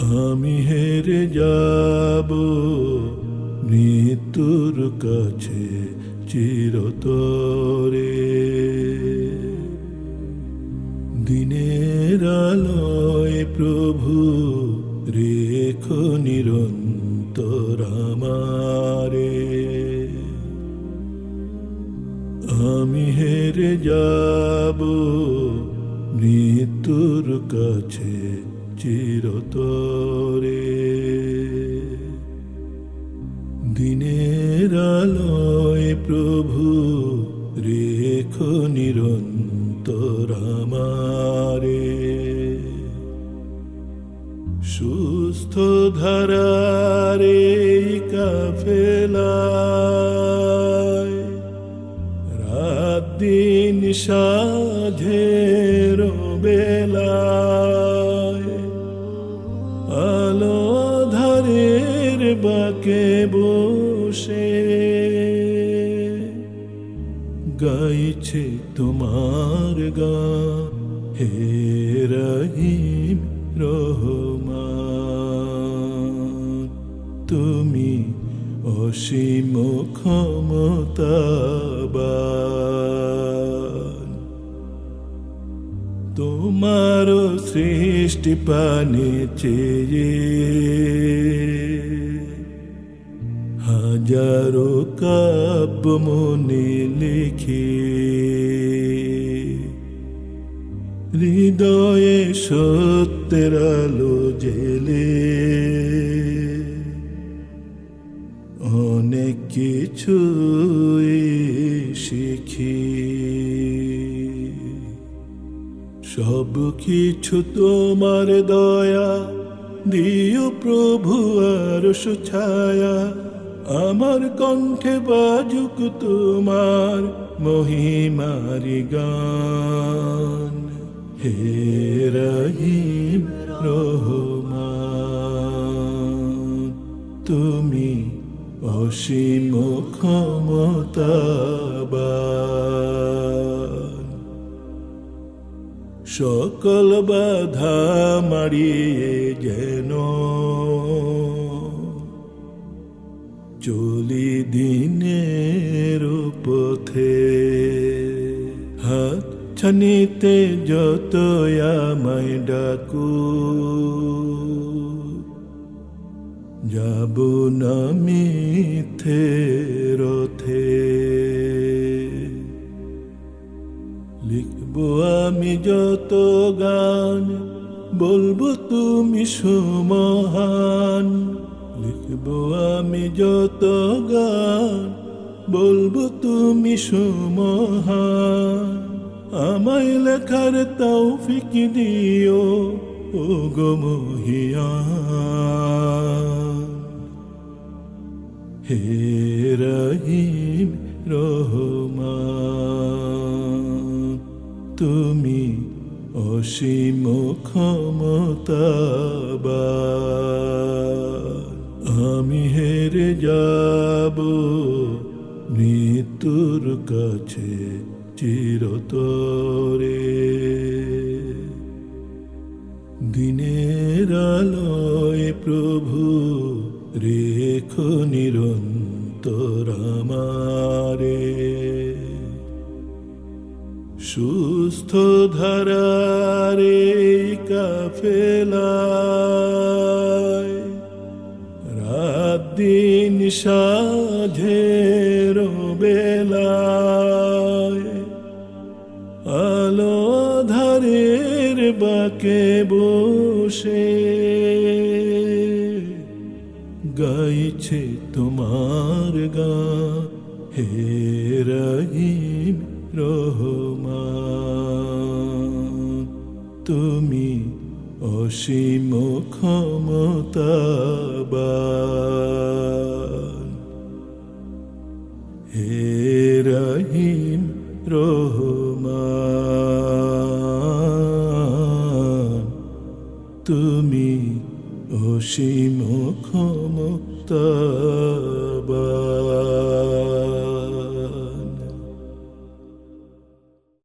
আমি হেরে যাব। মৃত্যুর কাছে চিরতরে। দিনের আলোয় প্রভু, রেখ নিরন্তর আমারে। আমি হেরে যাব। মৃত্যুর কাছে চিরতরে। দিনের আলোয় প্রভু রেখো নিরন্তর আমারে। সুস্থ ধারারে কাফেলায় রাত দিন সাধের বেলায় বাকে বসে গাইছে তোমার গান হে রহিম রহমান, তুমি অসীম ক্ষমতাবান। তোমার সৃষ্টি পানে চেয়ে হাজারো কাব্য মনে লিখে। হৃদয়ে সত্যের আলো জেলে। অনেক কিছু শিখি। সব কিছু তোমার দয়া, দিও প্রভু আর সুছায়া। আমার কণ্ঠে বাজুক তোমার মহিমারি গান। হে রহিম রহমান, তুমি অসীম ক্ষমতাবান। সকল বাধা মারিয়ে যেন চলি দিনের পথে। হাত ছানিতে যত আমায় ডাকু, যাব না মিথ্যে রথে। লিখব আমি যত গান, বলব তুমি সুমহান। লিখব আমি যত গান, বলব তুমি সুমহান। আমায় লেখার তৌফিক দিও ও গো মহিয়ান। হে রহিম তুমি অসীম ক্ষমতাবান। আমি হেরে যাব। মৃত্যুর কাছে চিরতরে। দিনের আলোয় প্রভু, রেখো নিরন্তর আমারে। সুস্থ ধারারে কাফেলায় দিন সাধের বেলায় আলো ধারের বাকে বসে গাইছে তোমার গান হে রহিম রহমান। তুমি অসীম ক্ষমতাবান হে রহিম রহমান তুমি অসীম ক্ষমতাবান